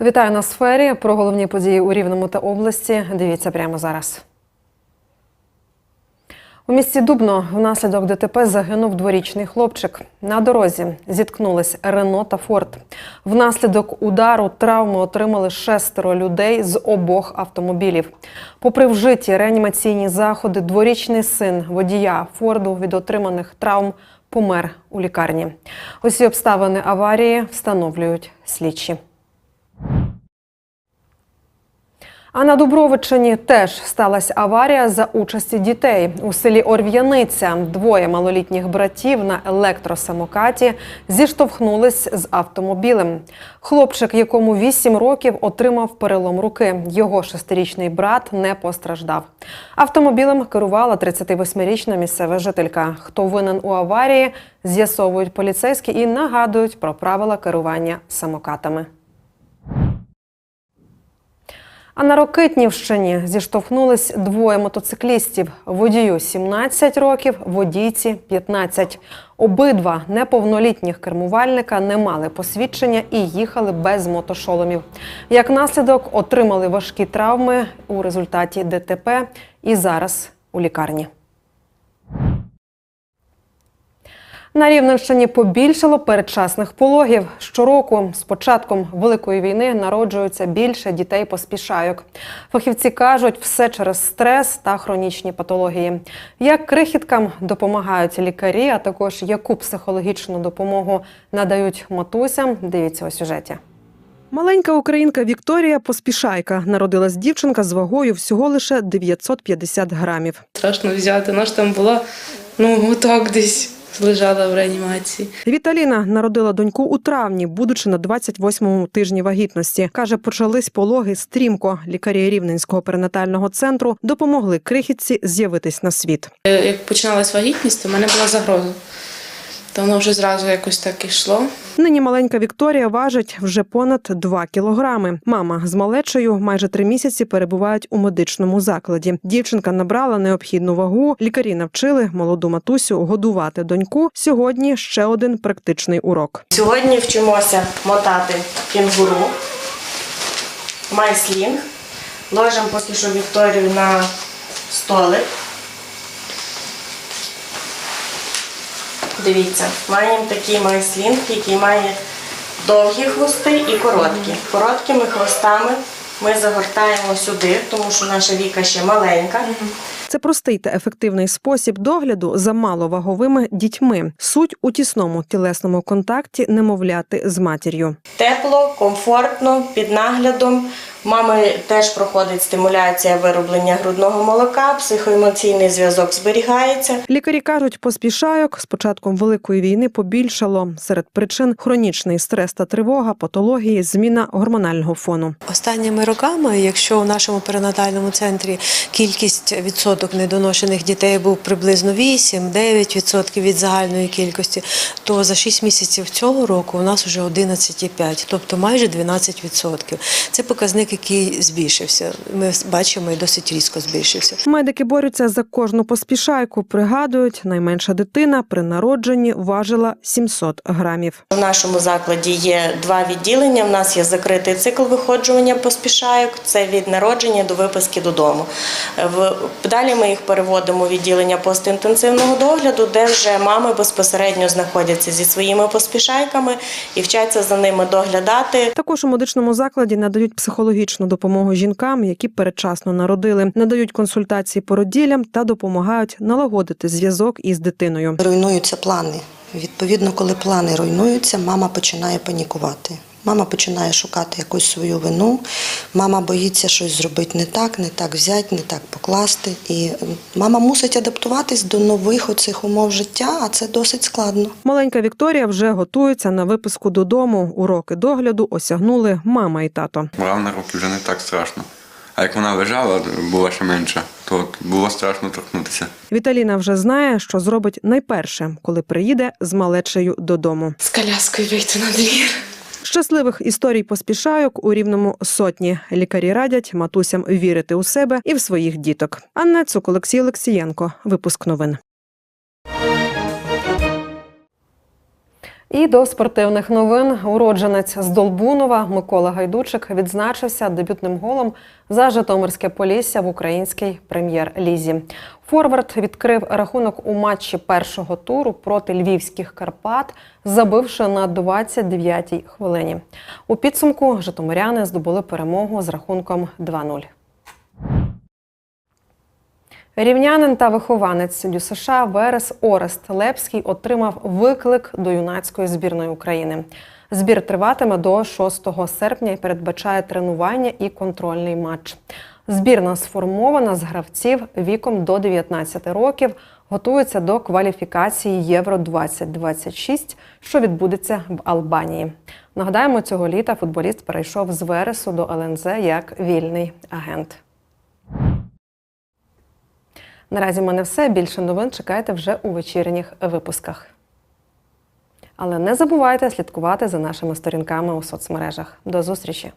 Вітаю на сфері. Про головні події у Рівному та області. Дивіться прямо зараз. У місті Дубно внаслідок ДТП загинув дворічний хлопчик. На дорозі зіткнулись Рено та Форд. Внаслідок удару травми отримали шестеро людей з обох автомобілів. Попри вжиті реанімаційні заходи, дворічний син водія Форду від отриманих травм помер у лікарні. Усі обставини аварії встановлюють слідчі. А на Дубровичині теж сталася аварія за участі дітей. У селі Орв'яниця двоє малолітніх братів на електросамокаті зіштовхнулись з автомобілем. Хлопчик, якому 8 років, отримав перелом руки. Його шестирічний брат не постраждав. Автомобілем керувала 38-річна місцева жителька. Хто винен у аварії, з'ясовують поліцейські і нагадують про правила керування самокатами. А на Рокитнівщині зіштовхнулись двоє мотоциклістів. Водію 17 років, водійці 15. Обидва неповнолітніх кермувальника не мали посвідчення і їхали без мотошоломів. Як наслідок отримали важкі травми у результаті ДТП і зараз у лікарні. На Рівненщині побільшало передчасних пологів. Щороку з початком Великої війни народжується більше дітей поспішайок. Фахівці кажуть, все через стрес та хронічні патології. Як крихіткам допомагають лікарі, а також яку психологічну допомогу надають матусям, дивіться у сюжеті. Маленька українка Вікторія Поспішайка народилась дівчинка з вагою всього лише 950 грамів. Страшно взяти. Вона ж там була, ну, отак десь лежала в реанімації. Віталіна народила доньку у травні, будучи на 28-му тижні вагітності. Каже, почались пологи стрімко. Лікарі Рівненського перинатального центру допомогли крихітці з'явитись на світ. Е, Як починалась вагітність, у мене була загроза. То воно вже зразу якось так ішло. Нині маленька Вікторія важить вже понад 2 кілограми. Мама з малечею майже три місяці перебувають у медичному закладі. Дівчинка набрала необхідну вагу. Лікарі навчили молоду матусю годувати доньку. Сьогодні ще один практичний урок. Сьогодні вчимося мотати кінгуру, майслінг. Ложимо поки що Вікторію на столик. Дивіться, маємо такий майслінг, який має довгі хвости і короткі. Короткими хвостами ми загортаємо сюди, тому що наша віка ще маленька. Це простий та ефективний спосіб догляду за маловаговими дітьми. Суть у тісному тілесному контакті немовляти з матір'ю. Тепло, комфортно, під наглядом. Мами теж проходить стимуляція вироблення грудного молока, психоемоційний зв'язок зберігається. Лікарі кажуть, поспішайок з початком великої війни побільшало серед причин хронічний стрес та тривога, патології, зміна гормонального фону. Останніми роками, якщо у нашому перинатальному центрі кількість відсоток недоношених дітей був приблизно 8-9% від загальної кількості, то за 6 місяців цього року у нас вже 11,5%, тобто майже 12%. Це показник, який збільшився. Ми бачимо і досить різко збільшився. Медики борються за кожну поспішайку. Пригадують, найменша дитина при народженні важила 700 грамів. В нашому закладі є два відділення. У нас є закритий цикл виходжування поспішайок. Це від народження до виписки додому. В далі ми їх переводимо у відділення постінтенсивного догляду, де вже мами безпосередньо знаходяться зі своїми поспішайками і вчаться за ними доглядати. Також у медичному закладі надають психологічну допомогу жінкам, які передчасно народили, надають консультації породілям та допомагають налагодити зв'язок із дитиною. руйнуються плани. Відповідно, коли плани руйнуються, мама починає панікувати. Мама починає шукати якусь свою вину. Мама боїться щось зробити не так, не так взяти, не так покласти. І мама мусить адаптуватись до нових оцих умов життя, а це досить складно. Маленька Вікторія вже готується на виписку додому. Уроки догляду осягнули мама і тато. Брав на руки вже не так страшно. А як вона лежала, була ще менша, то було страшно торкнутися. Віталіна вже знає, що зробить найперше, коли приїде з малечею додому. З коляскою вийти на двір. Щасливих історій поспішайок у рівному сотні. Лікарі радять матусям вірити у себе і в своїх діток. Анна Цук, Олексій Олексієнко. Випуск новин. І до спортивних новин уродженець з Долбунова Микола Гайдучик відзначився дебютним голом за Житомирське Полісся в українській прем'єр-лізі. Форвард відкрив рахунок у матчі першого туру проти львівських Карпат, забивши на 29-й хвилині. У підсумку житомиряни здобули перемогу з рахунком 2-0. Рівнянин та вихованець ДЮСШ Верес Орест Лепський отримав виклик до юнацької збірної України. Збір триватиме до 6 серпня і передбачає тренування і контрольний матч. Збірна сформована з гравців віком до 19 років, готується до кваліфікації Євро 2026, що відбудеться в Албанії. Нагадаємо, цього літа футболіст перейшов з Вересу до ЛНЗ як вільний агент. Наразі в мене все. Більше новин чекайте вже у вечірніх випусках. Але не забувайте слідкувати за нашими сторінками у соцмережах. До зустрічі!